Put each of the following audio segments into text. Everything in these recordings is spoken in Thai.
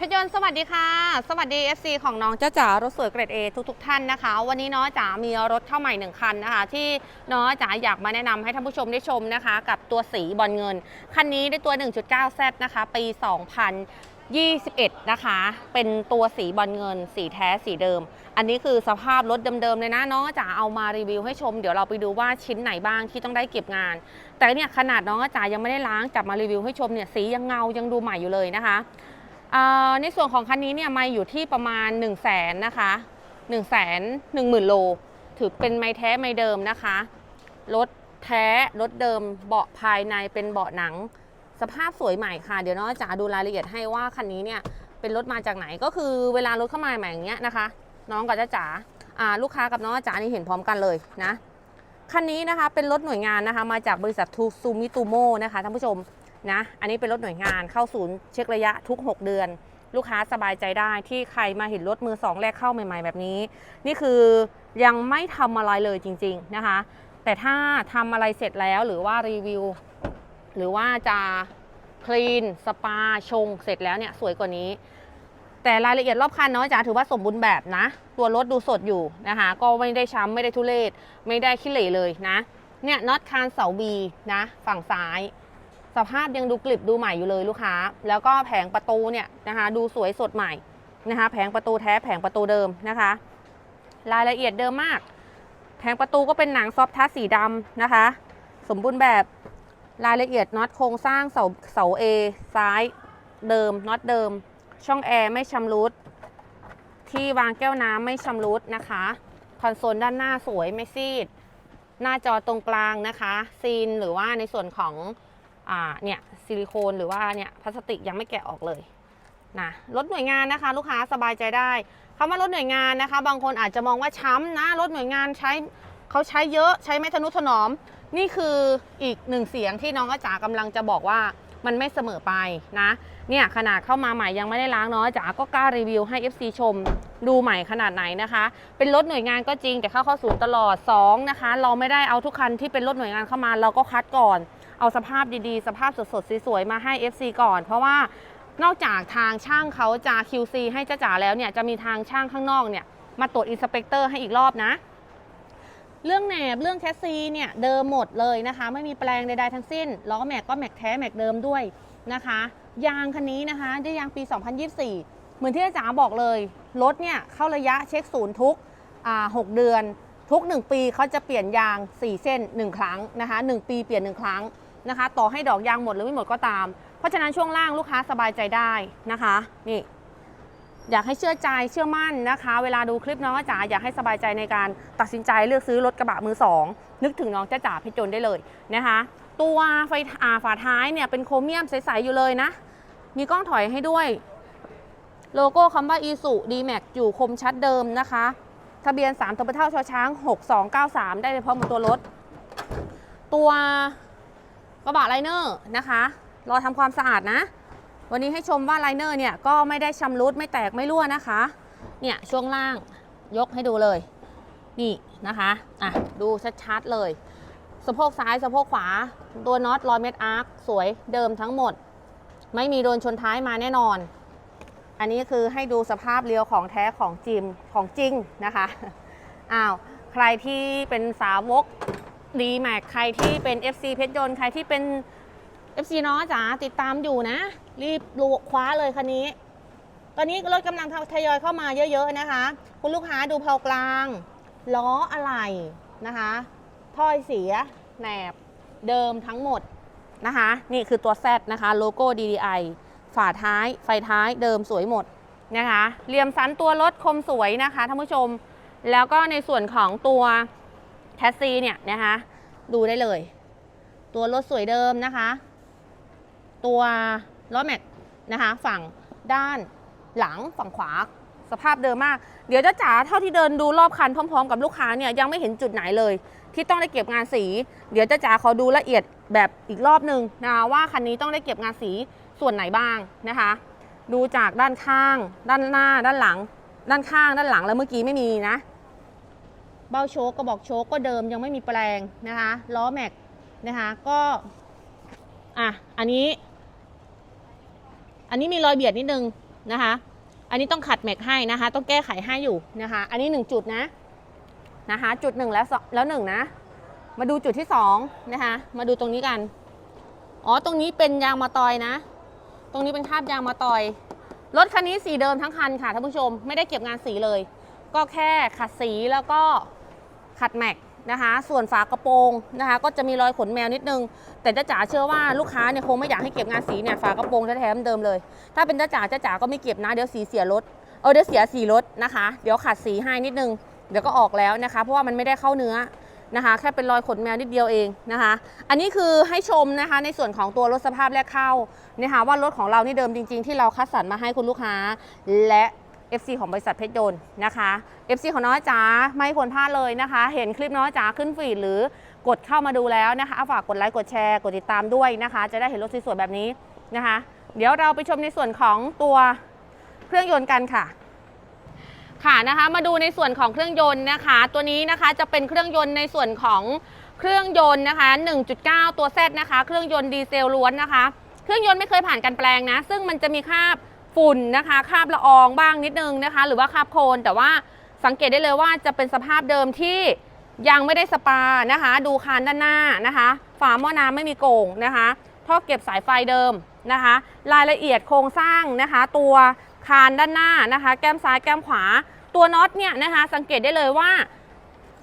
พยนต์สวัสดีค่ะ สวัสดี FC ของน้องเจ้าจ๋ารถสวยเกรด A ทุกๆทท่านนะคะ วันนี้น้องจ๋ามีรถเข้าใหม่หนึ่งคันนะคะ ที่น้องจ๋าอยากมาแนะนำให้ท่านผู้ชมได้ชมนะคะ กับตัวสีบอลเงิน คันนี้ได้ตัว 1.9Z นะคะ ปี 2021 นะคะ เป็นตัวสีบอลเงิน สีแท้สีเดิม อันนี้คือสภาพรถเดิมๆเลยนะน้องจ๋าเอามารีวิวให้ชม เดี๋ยวเราไปดูว่าชิ้นไหนบ้างที่ต้องได้เก็บงาน แต่เนี่ยขนาดน้องจ๋ายังไม่ได้ล้างจับมารีวิวให้ชมเนี่ยสียังเงายังดูใหม่อยู่เลยนะคะ ในส่วนของคันนี้เนี่ยไม่อยู่ที่ประมาณ 1 0 0 0 0แสนนะคะ1 1 0 0 0 0 โล ถือเป็นไม้แท้ไม้เดิมนะคะ รถแท้รถเดิมเบาะภายในเป็นเบาะหนัง สภาพสวยใหม่ค่ะ เดี๋ยวน้องจะดูรายละเอียดให้ว่าคันนี้เนี่ยเป็นรถมาจากไหนก็คือเวลารถเข้ามาใหม่อย่างเงี้ยนะคะ น้องกับจ้าจ๋าอ่าลูกค้ากับน้องจ๋านี่เห็นพร้อมกันเลยนะคันนี้นะคะเป็นรถหน่วยงานนะคะมาจากบริษัททูซูมิตูโมนะคะท่านผู้ชม นะ อันนี้เป็นรถหน่วยงานเข้าศูนย์เช็คระยะทุก 6 เดือน ลูกค้าสบายใจได้ที่ใครมาเห็นรถมือสองแรกเข้าใหม่ ๆ แบบนี้ นี่คือยังไม่ทำอะไรเลยจริง ๆนะคะ แต่ถ้าทำอะไรเสร็จแล้วหรือว่ารีวิว หรือว่าจะคลีนสปาชงเสร็จแล้วเนี่ยสวยกว่านี้ แต่รายละเอียดรอบคันเนาะจ๋าถือว่าสมบูรณ์แบบนะ ตัวรถดูสดอยู่นะคะ ก็ไม่ได้ช้ำไม่ได้ทุเรศไม่ได้ขี้เหร่เลยนะเนี่ยน็อตคานเสาบีนะ ฝั่งซ้าย สภาพยังดูกลิบดูใหม่อยู่เลยลูกค้า แล้วก็แผงประตูเนี่ยนะคะดูสวยสดใหม่นะคะ แผงประตูแท้แผงประตูเดิมนะคะ รายละเอียดเดิมมาก แผงประตูก็เป็นหนังซอฟทัสสีดำนะคะ สมบูรณ์แบบรายละเอียดน็อตโครงสร้างเสาเสา A ซ้ายเดิมน็อตเดิม ช่องแอร์ไม่ชำรุด ที่วางแก้วน้ำไม่ชำรุดนะคะ คอนโซลด้านหน้าสวยไม่ซีด หน้าจอตรงกลางนะคะ ซีนหรือว่าในส่วนของ เนี่ยซิลิโคนหรือว่าเนี่ยพลาสติกยังไม่แกะออกเลยนะรถหน่วยงานนะคะ ลูกค้าสบายใจได้คำว่ารถหน่วยงานนะคะ บางคนอาจจะมองว่าช้ำนะรถหน่วยงานใช้เขาใช้เยอะใช้ไม่ทนุถนอม นี่คืออีกหนึ่งเสียงที่น้องอาจ๋ากำลังจะบอกว่ามันไม่เสมอไปนะ เนี่ยขนาดเข้ามาใหม่ยังไม่ได้ล้างเนาะจ๋าก็กล้ารีวิวให้ FC ชมดูใหม่ขนาดไหนนะคะ เป็นรถหน่วยงานก็จริงแต่เข้าเข้าศูนย์ตลอดสองนะคะ เราไม่ได้เอาทุกคันที่เป็นรถหน่วยงานเข้ามาเราก็คัดก่อน เอาสภาพดีๆ สภาพสดๆสวยๆมาให้ FC ก่อน เพราะว่านอกจากทางช่างเขาจะ QC ให้จ้าจ๋าแล้วเนี่ยจะมีทางช่างข้างนอกเนี่ยมาตรวจอินสเปกเตอร์ให้อีกรอบนะ เรื่องแหนบเรื่องแคสซีเนี่ยเดิมหมดเลยนะคะ ไม่มีแปลงใดๆทั้งสิ้นล้อแม็กก็แม็กแท้แม็กเดิมด้วยนะคะ ยางคันนี้นะคะได้ยางปี 2024 เหมือนที่อาจารย์บอกเลยรถเนี่ยเข้าระยะเช็คศูนย์ทุกอ่า6เดือน ทุก 1 ปีเขาจะเปลี่ยนยาง 4 เส้น 1 ครั้งนะคะ1ปีเปลี่ยน 1 ครั้ง นะคะ ต่อให้ดอกยางหมดหรือไม่หมดก็ตาม เพราะฉะนั้นช่วงล่างลูกค้าสบายใจได้นะคะนี่อยากให้เชื่อใจเชื่อมั่นนะคะ เวลาดูคลิปน้องจ๋าอยากให้สบายใจในการตัดสินใจเลือกซื้อรถกระบะมือสองนึกถึงน้องจ้าจ๋าเพชรจนได้เลยนะคะ ตัวไฟอาฝาท้ายเนี่ยเป็นโครเมียมใสๆอยู่เลยนะ มีกล้องถอยให้ด้วย โลโก้คำว่า e s u d m a x อยู่คมชัดเดิมนะคะ ทะเบียน3ตัวเท่าชอช้าง 6293 ได้เลยพร้อมกับตัวรถ ตัว กระบะไลเนอร์นะคะรอทำความสะอาดนะ วันนี้ให้ชมว่าไลเนอร์เนี่ยก็ไม่ได้ชำรุดไม่แตกไม่รั่วนะคะ เนี่ยช่วงล่างยกให้ดูเลย นี่นะคะอะดูชัดๆเลยสะโพกซ้ายสะโพกขวา ตัวน็อตรอยเม็ดอาร์คสวยเดิมทั้งหมด ไม่มีโดนชนท้ายมาแน่นอน อันนี้คือให้ดูสภาพเรียวของแท้ของจิมของจริงนะคะอ้าวใครที่เป็นสาวก ดีแม็กใครที่เป็น FC เพชรยนต์ใครที่เป็น FC น้อจ๋าติดตามอยู่นะ รีบลูกคว้าเลยคันนี้ ตอนนี้รถกำลังทยอยเข้ามาเยอะ ๆนะคะ คุณลูกค้าดูเพลากลางล้ออะไรนะคะถ้อยเสียแหนบเดิมทั้งหมดนะคะ นี่คือตัว Z นะคะ โลโก้ DDI ฝาท้าย ไฟท้ายเดิมสวยหมดนะคะเหลี่ยมสันตัวรถคมสวยนะคะท่านผู้ชม แล้วก็ในส่วนของตัว แทสซีเนี่ยนะคะดูได้เลย ตัวรถสวยเดิมนะคะ ตัวล้อแม็กนะคะฝั่งด้านหลังฝั่งขวาสภาพเดิมมาก เดี๋ยวจะจ๋าเท่าที่เดินดูรอบคันพร้อม ๆ กับลูกค้าเนี่ยยังไม่เห็นจุดไหนเลย ที่ต้องได้เก็บงานสี เดี๋ยวจะจ๋าขอดูละเอียดแบบอีกรอบหนึ่งนะว่าคันนี้ต้องได้เก็บงานสีส่วนไหนบ้างนะคะ ดูจากด้านข้าง ด้านหน้า ด้านหลัง ด้านข้างด้านหลังแล้วเมื่อกี้ไม่มีนะ เบ้าโชกกระบอกโชกก็เดิมยังไม่มีแปลงนะคะล้อแม็กนะคะก็อะอันนี้ อันนี้มีรอยเบียดนิดนึงนะคะอันนี้ต้องขัดแม็กให้นะคะ ต้องแก้ไขให้อยู่นะคะ อันนี้หนึ่งจุดนะนะคะ จุดหนึ่งแล้วแล้วหนึ่งนะ มาดูจุดที่สองนะคะ มาดูตรงนี้กัน อ๋อตรงนี้เป็นยางมาตอยนะ ตรงนี้เป็นคราบยางมาตอย รถคันนี้สีเดิมทั้งคันค่ะท่านผู้ชมไม่ได้เก็บงานสีเลย ก็แค่ขัดสีแล้วก็ ขัดแม็กนะคะ ส่วนฝากระโปรงนะคะ ก็จะมีรอยขนแมวนิดนึง แต่จ้าจ๋าเชื่อว่าลูกค้าเนี่ยคงไม่อยากให้เก็บงานสีเนี่ยฝากระโปรงแท้ๆเดิมเลย ถ้าเป็นจ้าจ๋าจ้าจ๋าก็ไม่เก็บนะเดี๋ยวสีเสียรถเออเดี๋ยวเสียสีรถนะคะ เดี๋ยวขัดสีให้นิดนึง เดี๋ยวก็ออกแล้วนะคะ เพราะว่ามันไม่ได้เข้าเนื้อนะคะ แค่เป็นรอยขนแมวนิดเดียวเองนะคะ อันนี้คือให้ชมนะคะในส่วนของตัวรถสภาพแรกเข้านะคะว่ารถของเรานี่เดิมจริง ๆ ที่เราคัดสรรมาให้คุณลูกค้า และ FC ของบริษัทเพชรยนต์นะคะ FC ของน้อยจ๋าไม่ควรพลาดเลยนะคะ เห็นคลิปน้อยจ๋าขึ้นฟีดหรือกดเข้ามาดูแล้วนะคะฝากกดไลค์กดแชร์กดติดตามด้วยนะคะ จะได้เห็นรถสวยๆแบบนี้นะคะ เดี๋ยวเราไปชมในส่วนของตัวเครื่องยนต์กันค่ะ ค่ะนะคะ มาดูในส่วนของเครื่องยนต์นะคะ ตัวนี้นะคะจะเป็นเครื่องยนต์ในส่วนของเครื่องยนต์นะคะ 1.9 ตัว Z นะคะ เครื่องยนต์ดีเซลล้วนนะคะ เครื่องยนต์ไม่เคยผ่านการแปลงนะ ซึ่งมันจะมีคราบ ฝุ่นนะคะคราบละอองบ้างนิดนึงนะคะ หรือว่าคราบโคลนแต่ว่าสังเกตได้เลยว่าจะเป็นสภาพเดิมที่ยังไม่ได้สปานะคะ ดูคานด้านหน้านะคะ ฝาหม้อน้ำไม่มีโก่งนะคะท่อเก็บสายไฟเดิมนะคะ รายละเอียดโครงสร้างนะคะ ตัวคานด้านหน้านะคะ แก้มซ้ายแก้มขวา ตัวน็อตเนี่ยนะคะ สังเกตได้เลยว่า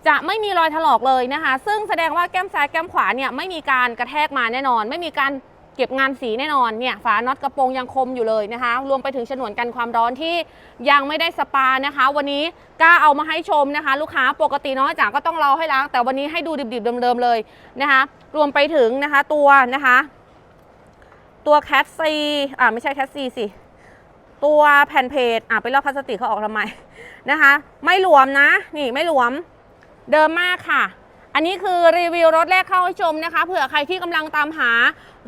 จะไม่มีรอยถลอกเลยนะคะ ซึ่งแสดงว่าแก้มซ้ายแก้มขวาเนี่ยไม่มีการกระแทกมาแน่นอน ไม่มีการ เก็บงานสีแน่นอนเนี่ยฝาน็อตกระโปรงยังคมอยู่เลยนะคะ รวมไปถึงฉนวนกันความร้อนที่ยังไม่ได้สปานะคะ วันนี้กล้าเอามาให้ชมนะคะ ลูกค้าปกติน้อยจ๋าก็ต้องรอให้ล้าง แต่วันนี้ให้ดูดิบๆเดิมๆเลยนะคะ รวมไปถึงนะคะตัวนะคะ ตัวแคทซีอ่าไม่ใช่แคทซีสิตัวแผ่นเพจอะไปลอกพลาสติกเขาออกทำไมนะคะ ไม่หลวมนะ นี่ไม่หลวมเดิมมากค่ะ อันนี้คือรีวิวรถแรกเข้าให้ชมนะคะ เผื่อใครที่กำลังตามหา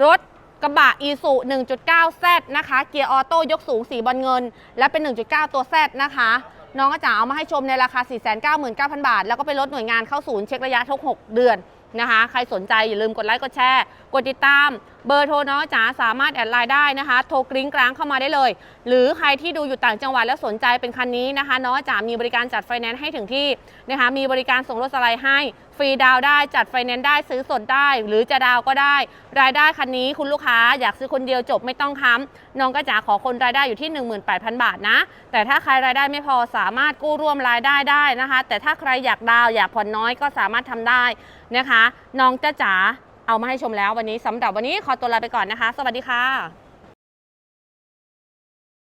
รถ กระบะ e สุ1.9 Z นะคะ เกียร์ออโต้ยกสูงสีบอลเงิน และเป็น 1.9 ตัว Z นะคะ น้องก็จะเอามาให้ชมในราคา 499,000 บาท แล้วก็ไปลดหน่วยงานเข้าศูนย์เช็คระยะทุก 6 เดือนนะคะ ใครสนใจอย่าลืมกดไลค์ กดแชร์ กดติดตาม เบอร์โทรน้องจ๋าสามารถแอดไลน์ได้นะคะ โทรกริ้งกลางเข้ามาได้เลย หรือใครที่ดูอยู่ต่างจังหวัดแล้วสนใจเป็นคันนี้นะคะน้องจ๋ามีบริการจัดไฟแนนซ์ให้ถึงที่นะคะมีบริการส่งรถสไลด์ให้ฟรีดาวได้จัดไฟแนนซ์ได้ซื้อสดได้ หรือจะดาวก็ได้ รายได้คันนี้คุณลูกค้าอยากซื้อคนเดียวจบไม่ต้องค้ำน้องก็จ๋าขอคนรายได้อยู่ที่ 18,000 บาทนะ แต่ถ้าใครรายได้ไม่พอสามารถกู้ร่วมรายได้ได้นะคะ แต่ถ้าใครอยากดาวอยากผ่อนน้อยก็สามารถทำได้นะคะ น้องจ้าจ๋า เอามาให้ชมแล้ววันนี้สำหรับวันนี้ขอตัวลาไปก่อนนะคะ สวัสดีค่ะ